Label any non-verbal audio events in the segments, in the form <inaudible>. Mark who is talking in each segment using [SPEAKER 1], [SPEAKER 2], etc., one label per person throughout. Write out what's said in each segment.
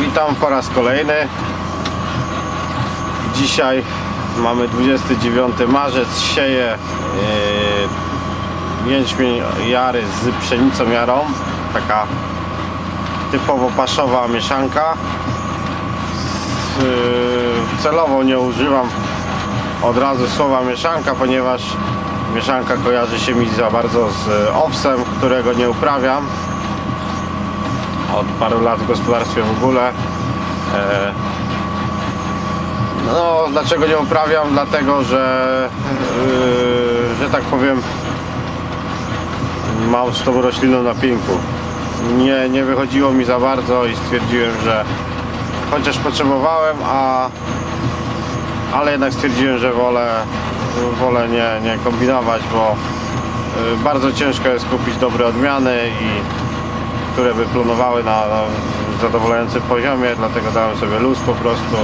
[SPEAKER 1] Witam po raz kolejny. Dzisiaj mamy 29 marzec. Sieję yy, jęczmień jary z pszenicą jarą. Taka typowo paszowa mieszanka. Yy, celowo nie używam od razu słowa mieszanka, ponieważ mieszanka kojarzy się mi za bardzo z owsem, którego nie uprawiam od paru lat w gospodarstwie w ogóle. E, No, dlaczego nie uprawiam? Dlatego, że, yy, że tak powiem, mam z tą rośliną na pięku. Nie, nie wychodziło mi za bardzo i stwierdziłem, że chociaż potrzebowałem, a ale jednak stwierdziłem, że wolę, wolę nie, nie kombinować, bo yy, bardzo ciężko jest kupić dobre odmiany i które by klonowały na, na zadowalającym poziomie, dlatego dałem sobie luz po prostu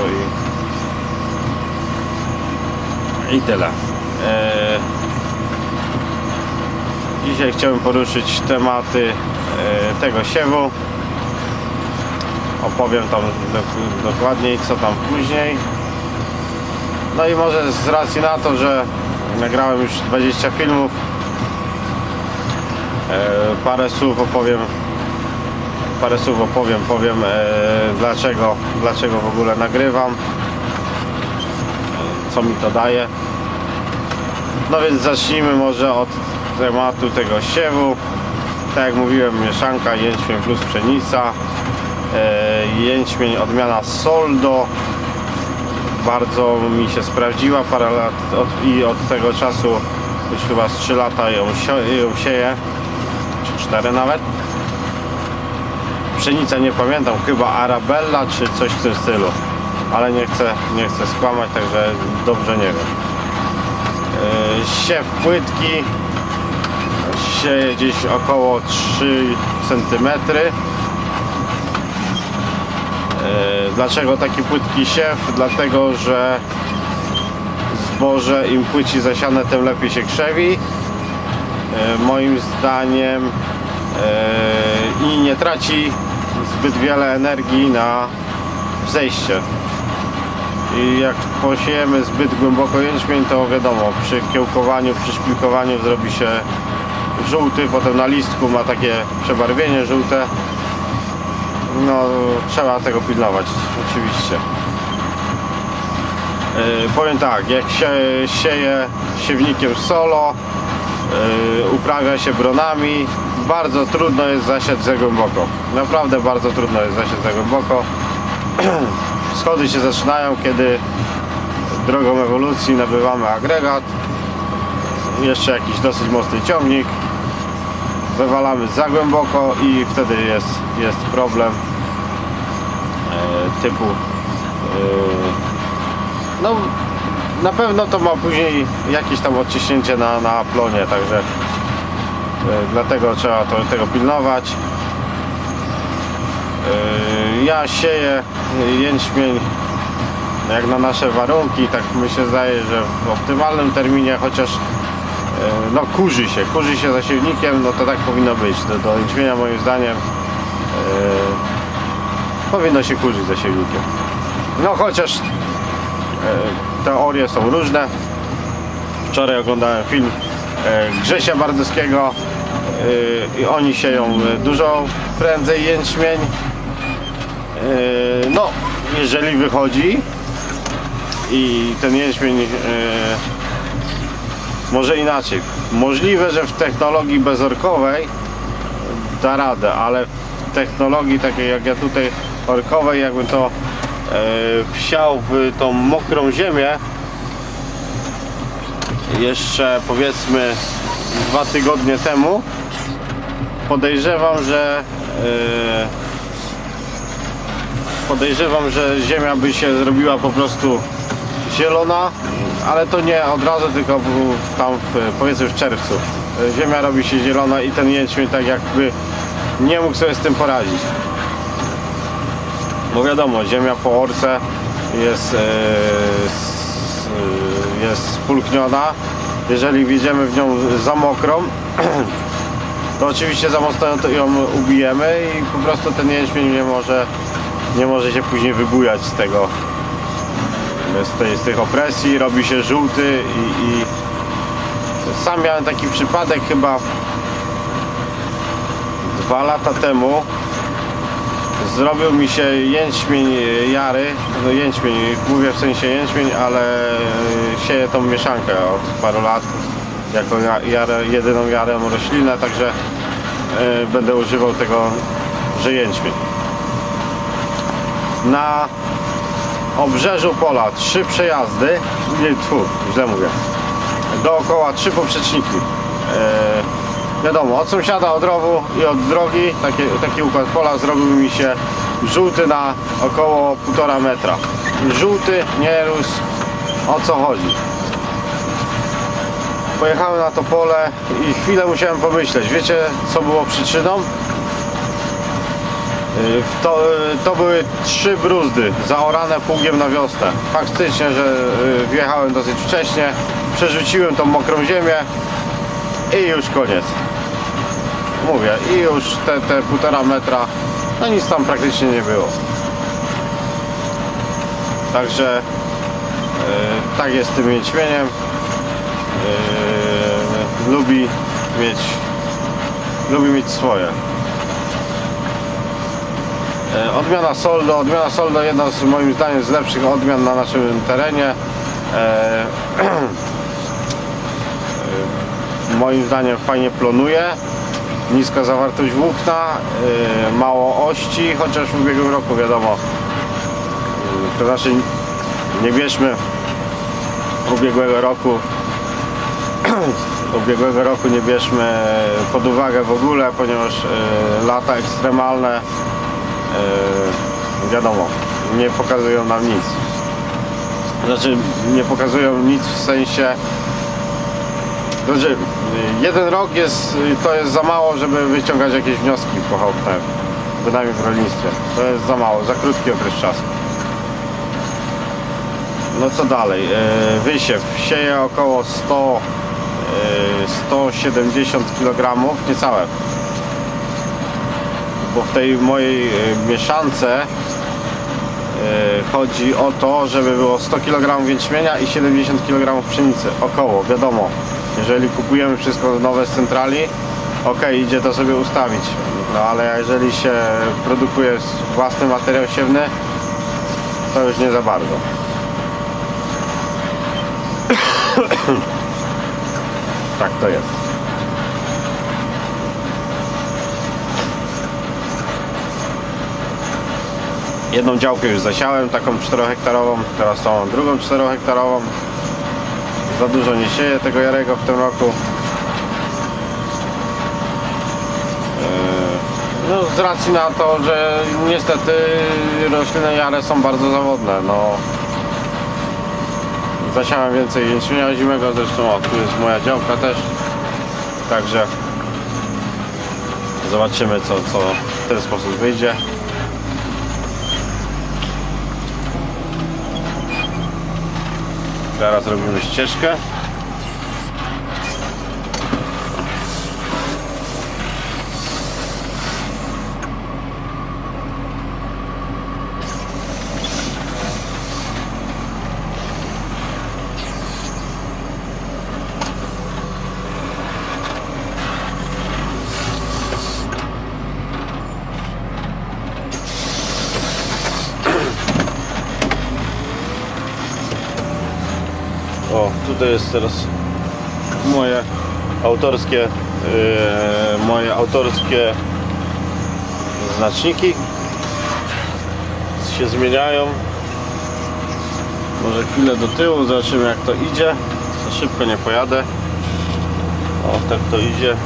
[SPEAKER 1] i, i tyle. E, Dzisiaj chciałem poruszyć tematy e, tego siewu. Opowiem tam dok- dokładniej co tam później. No i może z racji na to, że nagrałem już 20 filmów, e, parę słów opowiem parę słów opowiem, powiem e, dlaczego, dlaczego w ogóle nagrywam, co mi to daje. No więc zacznijmy może od tematu tego siewu. Tak jak mówiłem, mieszanka jęczmień plus pszenica. E, jęczmień odmiana Soldo. Bardzo mi się sprawdziła parę lat od, i od tego czasu już chyba z 3 lata ją, ją sieję, czy 4 nawet pszenica nie pamiętam, chyba Arabella czy coś w tym stylu. Ale nie chcę, nie chcę skłamać, także dobrze nie wiem. Yy, Siew płytki sieje gdzieś około 3 cm. Dlaczego taki płytki siew? Dlatego, że zboże im płyci zasiane, tym lepiej się krzewi. Yy, Moim zdaniem i nie traci zbyt wiele energii na wzejście. I jak posiejemy zbyt głęboko jęczmień, to wiadomo, przy kiełkowaniu, przy szpilkowaniu zrobi się żółty, potem na listku ma takie przebarwienie żółte. No, trzeba tego pilnować, oczywiście. Yy, powiem tak, jak się sieje siewnikiem solo, yy, uprawia się bronami, bardzo trudno jest zasiać za głęboko. Naprawdę bardzo trudno jest zasiać za głęboko. <clears throat> Schody się zaczynają, kiedy drogą ewolucji nabywamy agregat, jeszcze jakiś dosyć mocny ciągnik, wywalamy za głęboko i wtedy jest, jest problem e, typu e, no na pewno to ma później jakieś tam odciśnięcie na, na plonie, także dlatego trzeba to, tego pilnować. E, Ja sieję jęczmień jak na nasze warunki, tak mi się zdaje, że w optymalnym terminie, chociaż e, no kurzy się, kurzy się za siewnikiem, no to tak powinno być. Do, do jęczmienia moim zdaniem e, powinno się kurzyć za siewnikiem. No chociaż e, teorie są różne. Wczoraj oglądałem film e, Grzesia Bardowskiego e, i oni sieją e, dużo prędzej jęczmień. E, No, jeżeli wychodzi i ten jęczmień może inaczej. Możliwe, że w technologii bezorkowej da radę, ale w technologii takiej jak ja tutaj orkowej, jakbym to wsiał w tą mokrą ziemię jeszcze powiedzmy dwa tygodnie temu podejrzewam, że e, podejrzewam, że ziemia by się zrobiła po prostu zielona, ale to nie od razu, tylko tam w, powiedzmy w czerwcu. Ziemia robi się zielona i ten jęczmień tak jakby nie mógł sobie z tym poradzić. Bo wiadomo, ziemia po orce jest, e, jest spulchniona. Jeżeli wjedziemy w nią za mokrą, <clears throat> to oczywiście za mocno ją- ubijemy i po prostu ten jęczmień nie może nie może się później wybujać z tego z, tej, z tych opresji, robi się żółty i, i sam miałem taki przypadek chyba dwa lata temu zrobił mi się jęczmień jary, no jęczmień, mówię w sensie jęczmień, ale sieję tą mieszankę od paru lat jako ja- jarę, jedyną jarę roślinę, także e, będę używał tego, że jęczmień. Na obrzeżu pola trzy przejazdy, nie, tfu, źle mówię, dookoła trzy poprzeczniki. E, wiadomo, od sąsiada, od rowu i od drogi, taki, taki układ pola zrobił mi się żółty na około 1,5 metra. Żółty, nie rósł, o co chodzi. Pojechałem na to pole i chwilę musiałem pomyśleć. Wiecie, co było przyczyną? Y, To, to były trzy bruzdy zaorane pługiem na wiosnę. Faktycznie, że y, wjechałem dosyć wcześnie, przerzuciłem tą mokrą ziemię i już koniec. Mówię, i już te, te półtora metra, no nic tam praktycznie nie było. Także y, tak jest z tym jęczmieniem. Yy, lubi mieć lubi mieć swoje. Yy, Odmiana Soldo, odmiana Soldo jedna z moim zdaniem z lepszych odmian na naszym terenie. Yy, yy, <clears throat> moim zdaniem fajnie plonuje. Niska zawartość włókna, yy, mało ości, chociaż w ubiegłym roku wiadomo. Yy, to znaczy nie bierzmy ubiegłego roku <clears throat> ubiegłego roku nie bierzmy pod uwagę w ogóle, ponieważ e, lata ekstremalne wiadomo, nie pokazują nam nic. Znaczy nie pokazują nic w sensie znaczy, jeden rok jest, to jest za mało, żeby wyciągać jakieś wnioski pochopne, bynajmniej w rolnictwie. To jest za mało, za krótki okres czasu. No co dalej? E, Wysiew. Sieję około 100, e, 170 kg, niecałe. Bo w tej mojej e, mieszance chodzi o to, żeby było 100 kg jęczmienia i 70 kg pszenicy. Około, wiadomo. Jeżeli kupujemy wszystko nowe z centrali, ok, idzie to sobie ustawić. No ale jeżeli się produkuje własny materiał siewny, to już nie za bardzo. <coughs> Tak to jest. Jedną działkę już zasiałem, taką 4 hektarową, teraz tą drugą 4 hektarową. Za dużo nie sieję tego jarego w tym roku. Eee, No z racji na to, że niestety rośliny jare są bardzo zawodne. No, zasiałem więcej jęczmienia zimego, zresztą o, tu jest moja działka też. Także zobaczymy co, co w ten sposób wyjdzie. Teraz robimy ścieżkę. O, tutaj jest teraz moje autorskie yy, moje autorskie znaczniki. Się zmieniają. Może chwilę do tyłu zobaczymy jak to idzie. Za szybko nie pojadę. O tak to idzie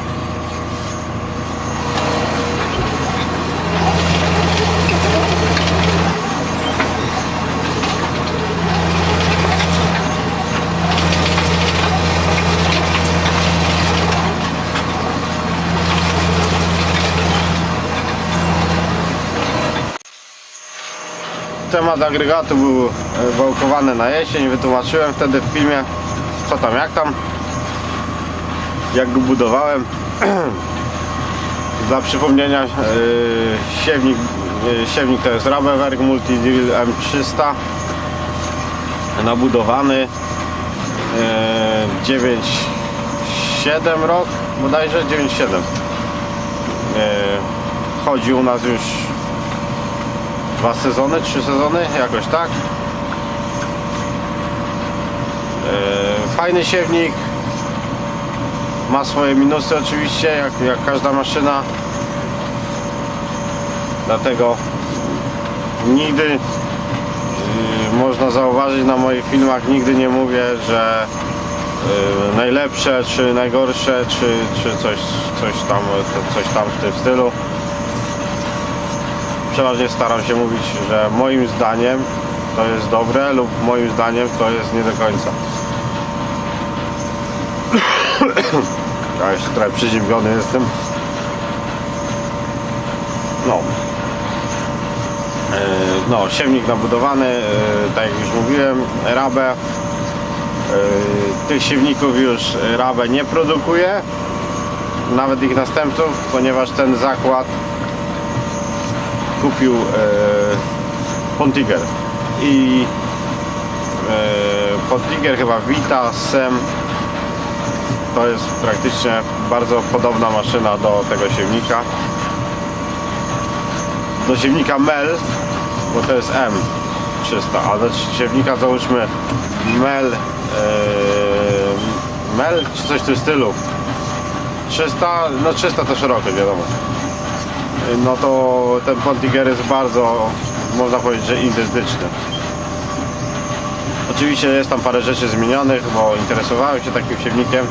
[SPEAKER 1] temat agregatu był e, wałkowany na jesień. Wytłumaczyłem wtedy w filmie co tam, jak tam, jak go budowałem. <clears throat> Dla przypomnienia, e, siewnik Y, Siewnik to jest Rabewerk Multideal M300 nabudowany 9,7 rok bodajże 9,7 chodzi u nas już dwa sezony, trzy sezony, jakoś tak? E, fajny siewnik. Ma swoje minusy oczywiście jak, jak każda maszyna. Dlatego nigdy y, można zauważyć na moich filmach nigdy nie mówię, że y, najlepsze czy najgorsze czy, czy coś, coś, tam, coś tam w tym stylu przeważnie staram się mówić, że moim zdaniem to jest dobre lub moim zdaniem to jest nie do końca. <coughs> Ja jeszcze trochę przeziębiony jestem. No. E, no, siewnik nabudowany, e, tak jak już mówiłem, Rabę. E, Tych siewników już Rabę nie produkuje, nawet ich następców, ponieważ ten zakład kupił e, Pontiger. I e, Pontiger chyba Vita Sem. To jest praktycznie bardzo podobna maszyna do tego siewnika. Do siewnika Mel, bo to jest M300, a do siewnika załóżmy Mel, yy, Mel czy coś w tym stylu. 300, no 300 to szeroko wiadomo no to ten Pontiger jest bardzo można powiedzieć, że identyczny oczywiście jest tam parę rzeczy zmienionych, bo interesowałem się takim siewnikiem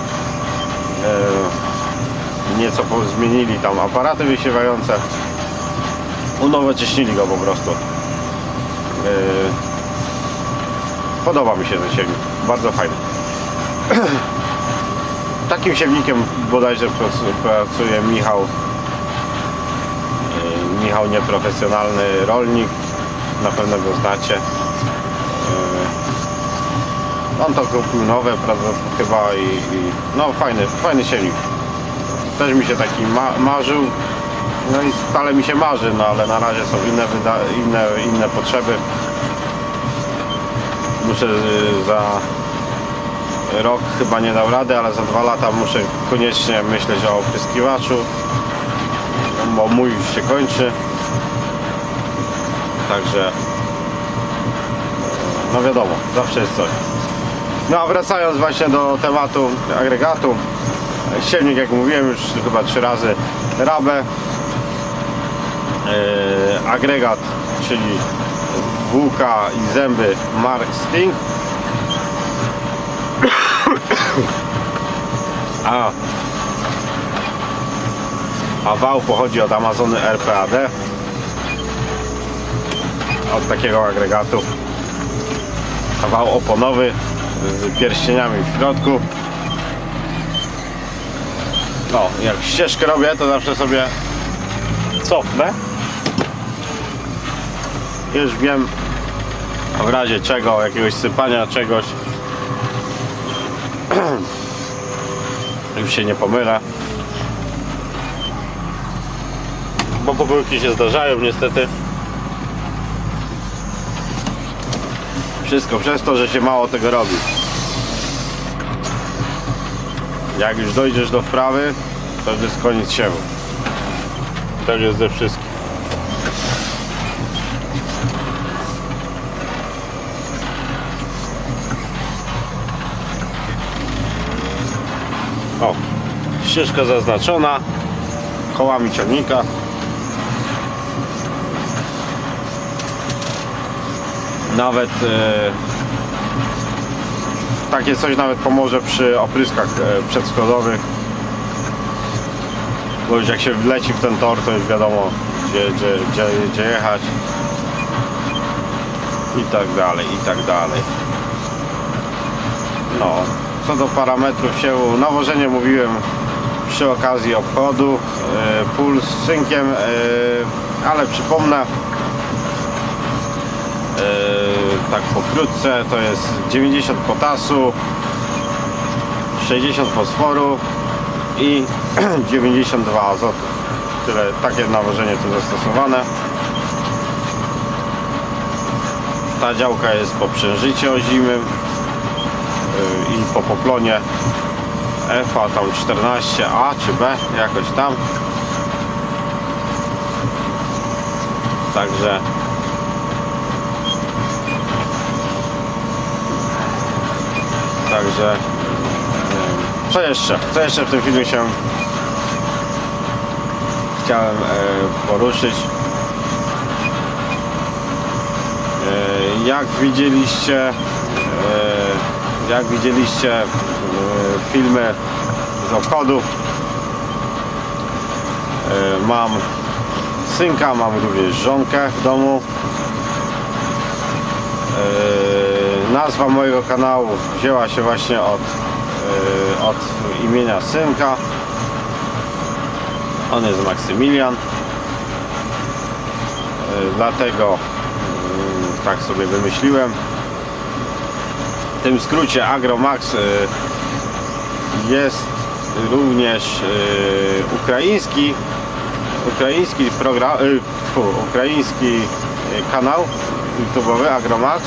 [SPEAKER 1] yy, nieco zmienili tam aparaty wysiewające unowocześnili go po prostu. Yy, Podoba mi się ten siewnik, bardzo fajny. <clears throat> Takim siewnikiem bodajże pracu- pracuje Michał. Michał nieprofesjonalny rolnik, na pewno go znacie. Yy, On to kupił nowe, prawda, chyba i, i no fajny, fajny siewnik. Też mi się taki ma, marzył, no i stale mi się marzy, no ale na razie są inne, inne, inne potrzeby. Muszę y, za rok chyba nie dał rady, ale za dwa lata muszę koniecznie myśleć o opryskiwaczu, bo mój się kończy. Także no wiadomo, zawsze jest coś. No a wracając właśnie do tematu agregatu, siewnik jak mówiłem już chyba trzy razy rabę, e, agregat, czyli włóka i zęby Mark Sting. <coughs> A, a wał pochodzi od Amazony RPAD. Od takiego agregatu. Wał oponowy z pierścieniami w środku. No, jak ścieżkę robię, to zawsze sobie cofnę. Już wiem w razie czego, jakiegoś sypania czegoś. <clears throat> Już się nie pomylę. Bo pomyłki się zdarzają niestety. Wszystko przez to, że się mało tego robi. Jak już dojdziesz do wprawy, to już jest koniec siewu. Tak jest ze wszystkim. O, ścieżka zaznaczona kołami ciągnika. Nawet e, takie coś nawet pomoże przy opryskach e, przedskładowych. Bo już jak się wleci w ten tor, to już wiadomo gdzie, gdzie, gdzie, gdzie jechać. I tak dalej, i tak dalej. No, co do parametrów siewu, nawożenie mówiłem przy okazji obchodu, e, pól z cynkiem, e, ale przypomnę, tak pokrótce, to jest 90 potasu, 60 fosforu i <clears throat> 92 azotu. Tyle, takie nawożenie tu zastosowane. Ta działka jest po przężycie ozimym yy, i po poplonie EFA tam 14A czy B, jakoś tam. Także Także wiem. co jeszcze? Co jeszcze w tym filmie się chciałem e, poruszyć? E, jak widzieliście e, jak widzieliście e, filmy z obchodów e, mam synka, mam również żonkę w domu e, nazwa mojego kanału wzięła się właśnie od, e, od imienia synka. On jest Maksymilian. E, dlatego mm, tak sobie wymyśliłem. W tym skrócie Agromax e, jest również e, ukraiński ukraiński program y, ukraiński y, kanał YouTube'owy Agromax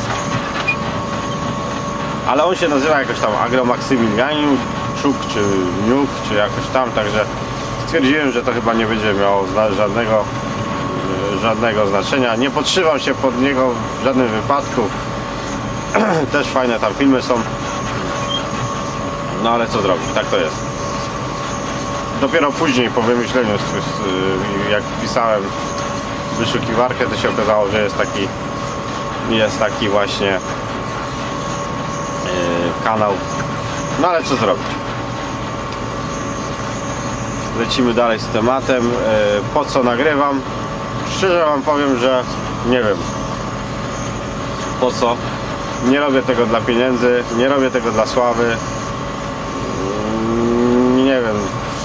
[SPEAKER 1] ale on się nazywa jakoś tam Agromaksymilianiuczuk czy Niuk czy jakoś tam także stwierdziłem, że to chyba nie będzie miało żadnego y, żadnego znaczenia. Nie podszywam się pod niego w żadnym wypadku. <clears throat> Też fajne tam filmy są. No ale co zrobić, tak to jest. Dopiero później po wymyśleniu, s- jak wpisałem wyszukiwarkę, to się okazało, że jest taki jest taki właśnie kanał. No ale co zrobić? Lecimy dalej z tematem. Yy, po co nagrywam? Szczerze wam powiem, że nie wiem. Po co? Nie robię tego dla pieniędzy, nie robię tego dla sławy. Mm, Nie wiem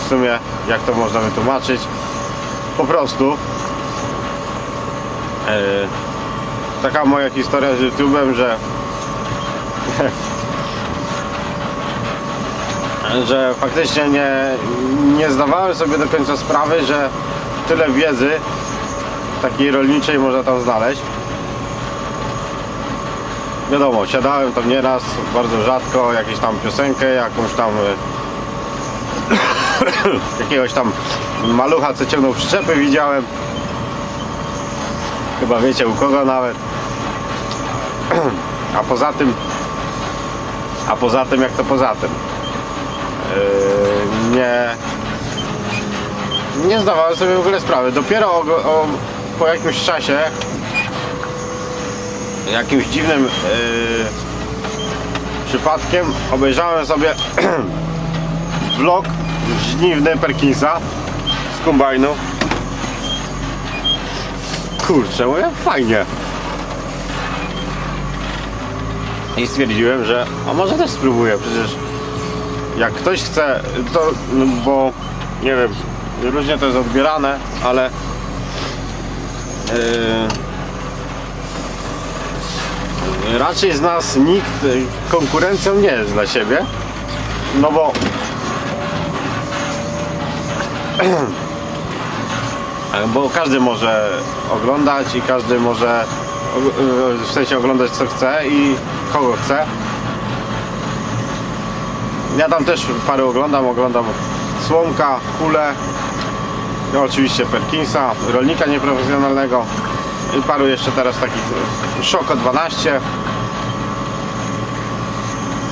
[SPEAKER 1] w sumie jak to można wytłumaczyć. Po prostu e, taka moja historia z YouTube'em, że że faktycznie nie, nie zdawałem sobie do końca sprawy, że tyle wiedzy takiej rolniczej można tam znaleźć. Wiadomo, siadałem tam nieraz, bardzo rzadko, jakąś tam piosenkę, jakąś tam <coughs> jakiegoś tam malucha, co ciągnął przyczepy widziałem. Chyba wiecie u kogo nawet. A poza tym, a poza tym jak to poza tym, nie, nie zdawałem sobie w ogóle sprawy. Dopiero o, o, po jakimś czasie, jakimś dziwnym yy, przypadkiem obejrzałem sobie <clears throat> vlog żniwny Perkinsa z kombajnu. Kurczę, mówię, fajnie. I stwierdziłem, że a może też spróbuję, przecież jak ktoś chce, to no, bo nie wiem, różnie to jest odbierane, ale yy, raczej z nas nikt y, konkurencją nie jest dla siebie, no bo <clears throat> bo każdy może oglądać i każdy może w sensie oglądać co chce i kogo chce. Ja tam też parę oglądam, oglądam Słomka, Kulę, no oczywiście Perkinsa, rolnika nieprofesjonalnego i paru jeszcze teraz takich Szoko 12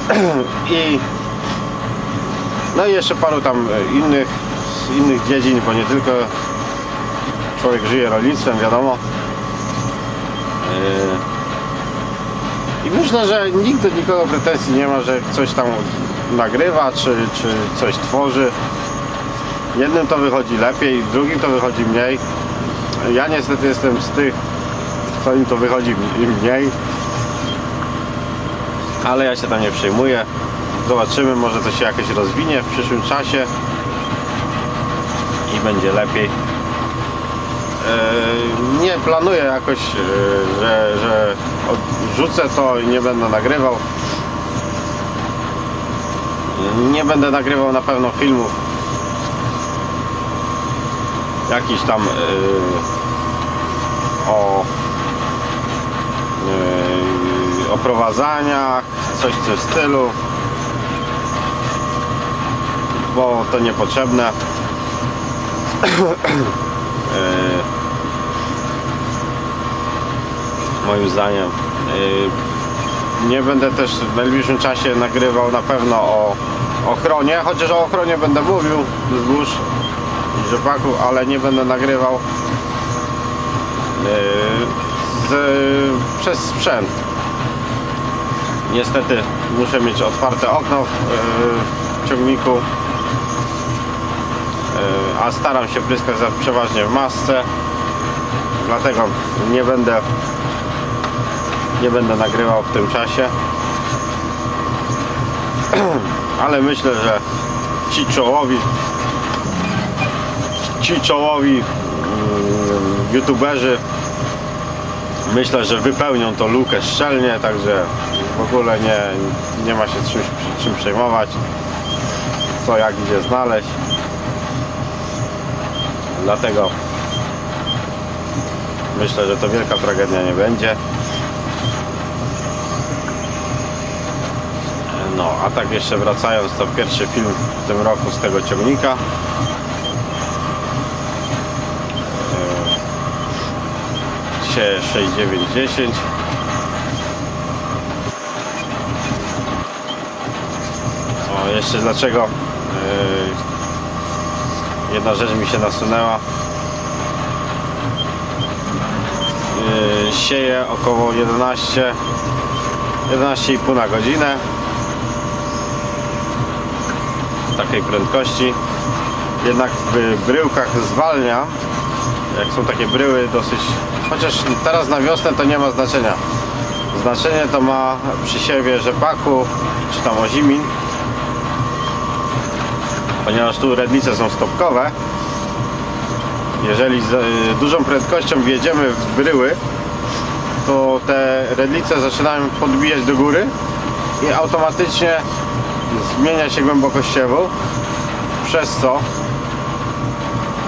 [SPEAKER 1] <clears throat> i no i jeszcze paru tam innych z innych dziedzin, bo nie tylko człowiek żyje rolnictwem, wiadomo. Yy, I myślę, że nikt do nikogo pretensji nie ma, że coś tam nagrywa, czy, czy coś tworzy. Jednym to wychodzi lepiej, drugim to wychodzi mniej. Ja niestety jestem z tych, co im to wychodzi mniej. Ale ja się tam nie przejmuję. Zobaczymy, może to się jakoś rozwinie w przyszłym czasie i będzie lepiej. Yy, nie planuję jakoś, yy, że, że odrzucę to i nie będę nagrywał. Nie będę nagrywał na pewno filmów jakiś tam yy, o oprowadzaniach, coś w tym stylu. Bo to niepotrzebne. Yy, moim zdaniem. Yy, Nie będę też w najbliższym czasie nagrywał na pewno o ochronie, chociaż o ochronie będę mówił i rzepaku, ale nie będę nagrywał yy, z, przez sprzęt. Niestety muszę mieć otwarte okno w, yy, w ciągniku, yy, a staram się pryskać przeważnie w masce, dlatego nie będę nie będę nagrywał w tym czasie. <clears throat> Ale myślę, że ci czołowi ci czołowi mm, youtuberzy myślę, że wypełnią tą lukę szczelnie, także w ogóle nie, nie ma się czym, czym przejmować. Co jak gdzie znaleźć. Dlatego myślę, że to wielka tragedia nie będzie No, a tak jeszcze wracając, to pierwszy film w tym roku z tego ciągnika. Yy, Dzisiaj 6910. O, jeszcze dlaczego yy, jedna rzecz mi się nasunęła. Yy, Sieję około 11 11,5 na godzinę takiej prędkości. Jednak w bryłkach zwalnia. Jak są takie bryły dosyć. Chociaż teraz na wiosnę to nie ma znaczenia. Znaczenie to ma przy siewie rzepaku czy tam ozimin. Ponieważ tu redlice są stopkowe. Jeżeli z y, dużą prędkością wjedziemy w bryły, to te redlice zaczynają podbijać do góry i automatycznie zmienia się głębokość siewu przez co?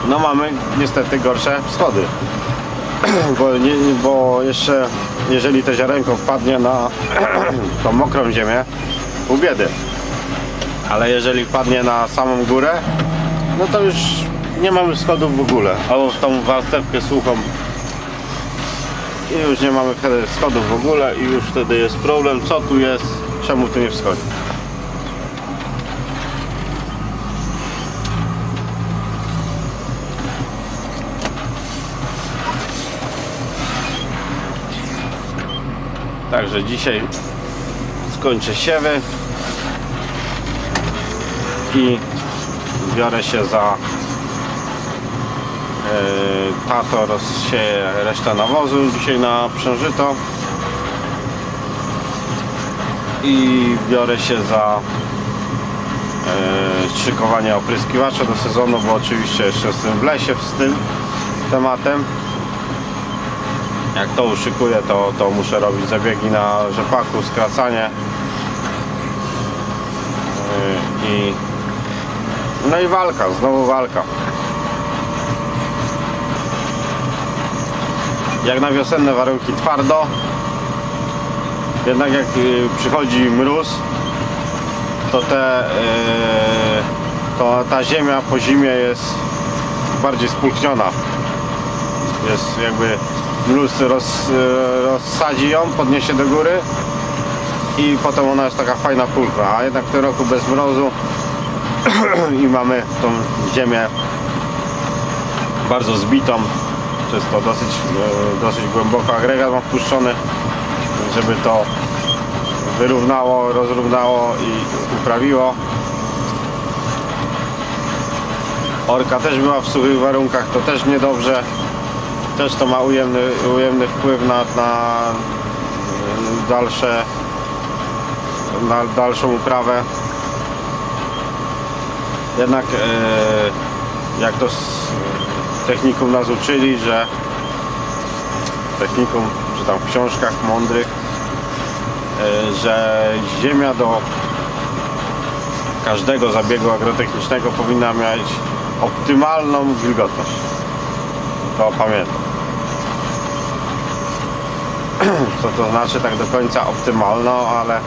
[SPEAKER 1] No mamy niestety gorsze schody. <clears throat> Bo, nie, bo jeszcze jeżeli to ziarenko wpadnie na <clears throat> tą mokrą ziemię pół biedy. Ale jeżeli wpadnie na samą górę no to już nie mamy schodów w ogóle. Albo w tą warstewkę suchą. I już nie mamy wtedy schodów w ogóle i już wtedy jest problem co tu jest, czemu tu nie wschodzi Także dzisiaj skończę siewy i biorę się za yy, tato rozsieję resztę nawozu dzisiaj na przężyto i biorę się za yy, szykowanie opryskiwacza do sezonu, bo oczywiście jeszcze jestem w lesie z tym tematem jak to uszykuję, to, to muszę robić zabiegi na rzepaku, skracanie. Yy, i no i walka, znowu walka. Jak na wiosenne warunki twardo jednak jak yy, przychodzi mróz to te yy, to ta ziemia po zimie jest bardziej spulchniona jest jakby mróz roz, rozsadzi ją, podniesie do góry i potem ona jest taka fajna pulchna, a jednak w tym roku bez mrozu <clears throat> i mamy tą ziemię bardzo zbitą. Przez to dosyć, e, dosyć głęboko agregat mam wpuszczony żeby to wyrównało, rozrównało i uprawiło. Orka też była w suchych warunkach, to też niedobrze też to ma ujemny, ujemny wpływ na, na dalsze na dalszą uprawę. Jednak e, jak to z technikum nas uczyli, że technikum, czy tam w książkach mądrych że ziemia do każdego zabiegu agrotechnicznego powinna mieć optymalną wilgotność. To pamiętam <clears throat> co to znaczy tak do końca optymalną, ale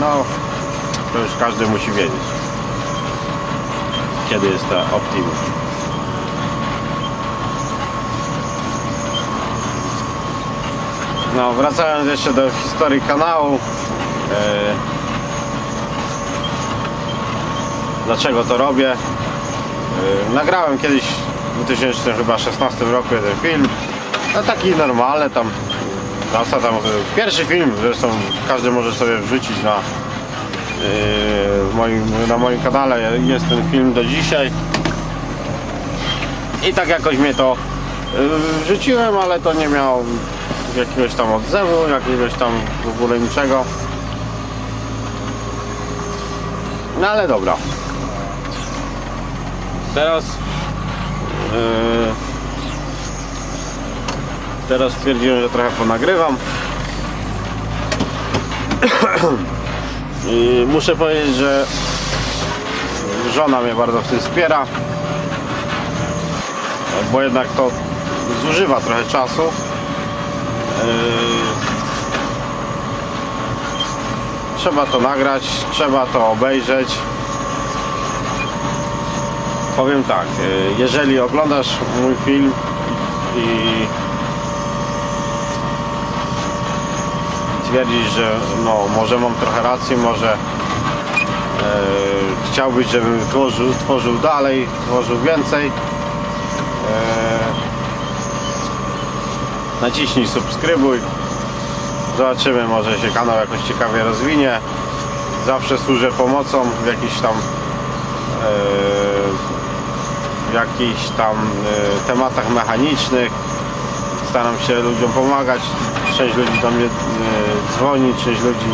[SPEAKER 1] no to już każdy musi wiedzieć kiedy jest to optimum. No, wracając jeszcze do historii kanału. e, dlaczego to robię? E, nagrałem kiedyś w 2016 roku jeden film. No taki normalny tam. Klasa tam. e, Pierwszy film, zresztą każdy może sobie wrzucić na, e, moim, na moim kanale. Jest ten film do dzisiaj. I tak jakoś mnie to e, wrzuciłem, ale to nie miało jakiegoś tam odzewu, jakiegoś tam w ogóle niczego. No ale dobra. Teraz yy, teraz stwierdziłem, że trochę ponagrywam. <clears throat> I muszę powiedzieć, że żona mnie bardzo w tym wspiera. Bo jednak to zużywa trochę czasu. Yy, Trzeba to nagrać, trzeba to obejrzeć. Powiem tak, yy, jeżeli oglądasz mój film i twierdzisz, że no może mam trochę racji, może yy, chciałbyś, żebym tworzył, tworzył dalej, tworzył więcej, yy, naciśnij subskrybuj. Zobaczymy, może się kanał jakoś ciekawie rozwinie. Zawsze służę pomocą w jakichś tam e, w jakichś tam e, tematach mechanicznych. Staram się ludziom pomagać. Część ludzi do mnie e, dzwoni, część ludzi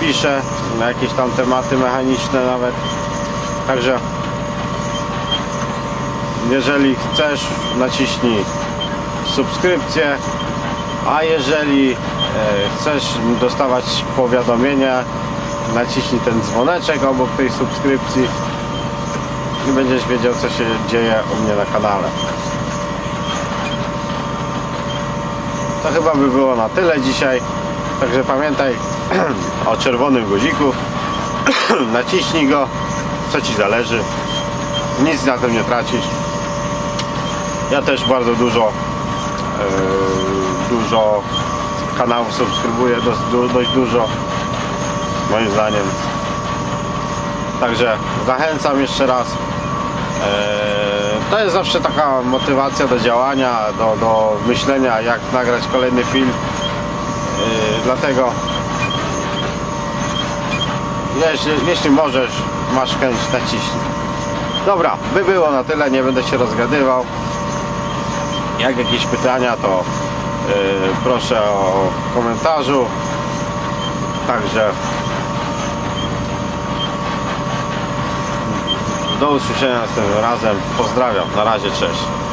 [SPEAKER 1] pisze na jakieś tam tematy mechaniczne nawet. Także jeżeli chcesz, naciśnij subskrypcję, a jeżeli e, chcesz dostawać powiadomienia, naciśnij ten dzwoneczek obok tej subskrypcji i będziesz wiedział co się dzieje u mnie na kanale. To chyba by było na tyle dzisiaj. Także pamiętaj <clears throat> o czerwonym guziku. <clears throat> Naciśnij go, co ci zależy. Nic na tym nie tracisz. Ja też bardzo dużo Yy, dużo kanałów subskrybuję, dość, du- dość dużo moim zdaniem. Także zachęcam jeszcze raz. Yy, To jest zawsze taka motywacja do działania, do, do myślenia jak nagrać kolejny film. Yy, Dlatego jeśli, jeśli możesz, masz chęć, naciśnij. Dobra, by było na tyle, nie będę się rozgadywał. Jak jakieś pytania, to yy, proszę o komentarzu. Także do usłyszenia następnym razem. Pozdrawiam. Na razie, cześć.